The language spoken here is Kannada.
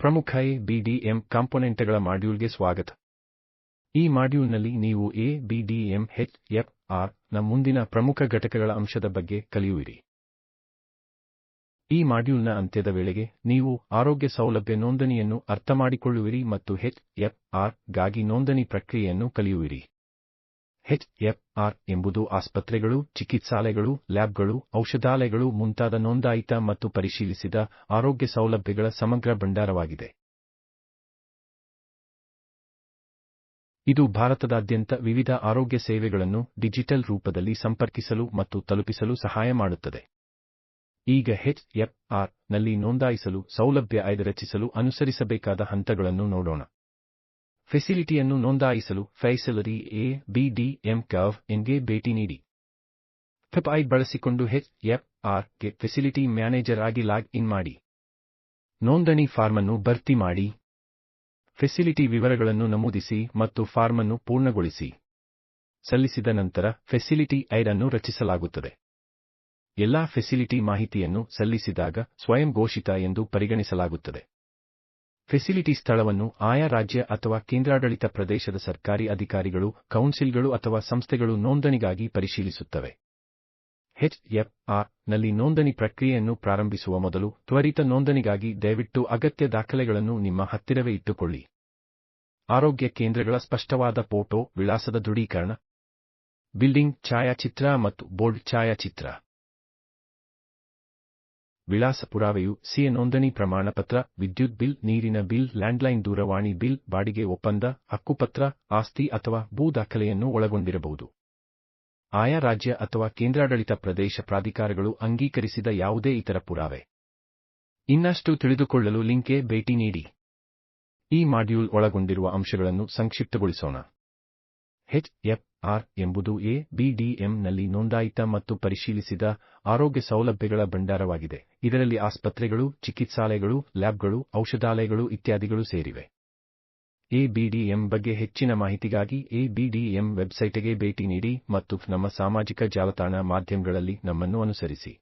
ಪ್ರಮುಖ ಎ ಬಿಡಿಎಂ ಕಾಂಪೊನೆಂಟ್ಗಳ ಮಾಡ್ಯೂಲ್ಗೆ ಸ್ವಾಗತ. ಈ ಮಾಡ್ಯೂಲ್ನಲ್ಲಿ ನೀವು ಎ ಬಿಡಿಎಂ ಹೆಚ್, ಎಫ್, ಆರ್ನ ಮುಂದಿನ ಪ್ರಮುಖ ಘಟಕಗಳ ಅಂಶದ ಬಗ್ಗೆ ಕಲಿಯುವಿರಿ. ಈ ಮಾಡ್ಯೂಲ್ನ ಅಂತ್ಯದ ವೇಳೆಗೆ ನೀವು ಆರೋಗ್ಯ ಸೌಲಭ್ಯ ನೋಂದಣಿಯನ್ನು ಅರ್ಥಮಾಡಿಕೊಳ್ಳುವಿರಿ ಮತ್ತು ಹೆಚ್, ಎಫ್, ಆರ್ಗಾಗಿ ನೋಂದಣಿ ಪ್ರಕ್ರಿಯೆಯನ್ನು ಕಲಿಯುವಿರಿ. ಹೆಚ್ ಎಫ್ ಆರ್ ಎಂಬುದು ಆಸ್ಪತ್ರೆಗಳು, ಚಿಕಿತ್ಸಾಲಯಗಳು, ಲ್ಯಾಬ್ಗಳು, ಔಷಧಾಲಯಗಳು ಮುಂತಾದ ನೋಂದಾಯಿತ ಮತ್ತು ಪರಿಶೀಲಿಸಿದ ಆರೋಗ್ಯ ಸೌಲಭ್ಯಗಳ ಸಮಗ್ರ ಭಂಡಾರವಾಗಿದೆ. ಇದು ಭಾರತದಾದ್ಯಂತ ವಿವಿಧ ಆರೋಗ್ಯ ಸೇವೆಗಳನ್ನು ಡಿಜಿಟಲ್ ರೂಪದಲ್ಲಿ ಸಂಪರ್ಕಿಸಲು ಮತ್ತು ತಲುಪಿಸಲು ಸಹಾಯ ಮಾಡುತ್ತದೆ. ಈಗ ಹೆಚ್ ಎಫ್ ಆರ್ನಲ್ಲಿ ನೋಂದಾಯಿಸಲು, ಸೌಲಭ್ಯ ಆಯ್ದ ರಚಿಸಲು ಅನುಸರಿಸಬೇಕಾದ ಹಂತಗಳನ್ನು ನೋಡೋಣ. ಫೆಸಿಲಿಟಿಯನ್ನು ನೋಂದಾಯಿಸಲು ಫೈಸಲರಿ ಎ, ಬಿ, ಡಿ, ಎಂ ಕರ್ವ್ ಎನ್ಗೆ ಭೇಟಿ ನೀಡಿ. ಫೆಪ್ ಐ ಬಳಸಿಕೊಂಡು ಹೆಚ್ ಎಫ್, ಆರ್ಗೆ ಫೆಸಿಲಿಟಿ ಮ್ಯಾನೇಜರ್ ಆಗಿ ಲಾಗ್ ಇನ್ ಮಾಡಿ. ನೋಂದಣಿ ಫಾರ್ಮ್ ಅನ್ನು ಭರ್ತಿ ಮಾಡಿ. ಫೆಸಿಲಿಟಿ ವಿವರಗಳನ್ನು ನಮೂದಿಸಿ ಮತ್ತು ಫಾರ್ಮ್ ಅನ್ನು ಪೂರ್ಣಗೊಳಿಸಿ. ಸಲ್ಲಿಸಿದ ನಂತರ ಫೆಸಿಲಿಟಿ ಐಡ್ ಅನ್ನು ರಚಿಸಲಾಗುತ್ತದೆ. ಎಲ್ಲಾ ಫೆಸಿಲಿಟಿ ಮಾಹಿತಿಯನ್ನು ಸಲ್ಲಿಸಿದಾಗ ಸ್ವಯಂ ಘೋಷಿತ ಎಂದು ಪರಿಗಣಿಸಲಾಗುತ್ತದೆ. ಫೆಸಿಲಿಟಿ ಸ್ಥಳವನ್ನು ಆಯಾ ರಾಜ್ಯ ಅಥವಾ ಕೇಂದ್ರಾಡಳಿತ ಪ್ರದೇಶದ ಸರ್ಕಾರಿ ಅಧಿಕಾರಿಗಳು, ಕೌನ್ಸಿಲ್ಗಳು ಅಥವಾ ಸಂಸ್ಥೆಗಳು ನೋಂದಣಿಗಾಗಿ ಪರಿಶೀಲಿಸುತ್ತವೆ. ಎಚ್ಎಫ್ಆರ್ ಎಫ್ ಆರ್ನಲ್ಲಿ ನೋಂದಣಿ ಪ್ರಕ್ರಿಯೆಯನ್ನು ಪ್ರಾರಂಭಿಸುವ ಮೊದಲು ತ್ವರಿತ ನೋಂದಣಿಗಾಗಿ ದಯವಿಟ್ಟು ಅಗತ್ಯ ದಾಖಲೆಗಳನ್ನು ನಿಮ್ಮ ಹತ್ತಿರವೇ ಇಟ್ಟುಕೊಳ್ಳಿ. ಆರೋಗ್ಯ ಕೇಂದ್ರಗಳ ಸ್ಪಷ್ಟವಾದ ಫೋಟೋ, ವಿಳಾಸದ ದೃಢೀಕರಣ, ಬಿಲ್ಡಿಂಗ್ ಛಾಯಾಚಿತ್ರ ಮತ್ತು ಬೋರ್ಡ್ ಛಾಯಾಚಿತ್ರ. ವಿಳಾಸ ಪುರಾವೆಯು ಸಿಎ ನೋಂದಣಿ ಪ್ರಮಾಣಪತ್ರ, ವಿದ್ಯುತ್ ಬಿಲ್, ನೀರಿನ ಬಿಲ್, ಲ್ಯಾಂಡ್ಲೈನ್ ದೂರವಾಣಿ ಬಿಲ್, ಬಾಡಿಗೆ ಒಪ್ಪಂದ, ಹಕ್ಕುಪತ್ರ, ಆಸ್ತಿ ಅಥವಾ ಭೂ ದಾಖಲೆಯನ್ನು ಒಳಗೊಂಡಿರಬಹುದು. ಆಯಾ ರಾಜ್ಯ ಅಥವಾ ಕೇಂದ್ರಾಡಳಿತ ಪ್ರದೇಶ ಪ್ರಾಧಿಕಾರಗಳು ಅಂಗೀಕರಿಸಿದ ಯಾವುದೇ ಇತರ ಪುರಾವೆ. ಇನ್ನಷ್ಟು ತಿಳಿದುಕೊಳ್ಳಲು ಲಿಂಕ್ಗೆ ಭೇಟಿ ನೀಡಿ. ಈ ಮಾಡ್ಯೂಲ್ ಒಳಗೊಂಡಿರುವ ಅಂಶಗಳನ್ನು ಸಂಕ್ಷಿಪ್ತಗೊಳಿಸೋಣ. ಹೆಚ್ ಎಫ್ ಆರ್ ಎಂಬುದು ಎ ಬಿಡಿಎಂ ನಲ್ಲಿ ನೋಂದಾಯಿತ ಮತ್ತು ಪರಿಶೀಲಿಸಿದ ಆರೋಗ್ಯ ಸೌಲಭ್ಯಗಳ ಭಂಡಾರವಾಗಿದೆ. ಇದರಲ್ಲಿ ಆಸ್ಪತ್ರೆಗಳು, ಚಿಕಿತ್ಸಾಲಯಗಳು, ಲ್ಯಾಬ್ಗಳು, ಔಷಧಾಲಯಗಳು ಇತ್ಯಾದಿಗಳು ಸೇರಿವೆ. ಎ ಬಿಡಿಎಂ ಬಗ್ಗೆ ಹೆಚ್ಚಿನ ಮಾಹಿತಿಗಾಗಿ ಎ ಬಿಡಿಎಂ ವೆಬ್ಸೈಟ್ಗೆ ಭೇಟಿ ನೀಡಿ ಮತ್ತು ನಮ್ಮ ಸಾಮಾಜಿಕ ಜಾಲತಾಣ ಮಾಧ್ಯಮಗಳಲ್ಲಿ ನಮ್ಮನ್ನು ಅನುಸರಿಸಿ.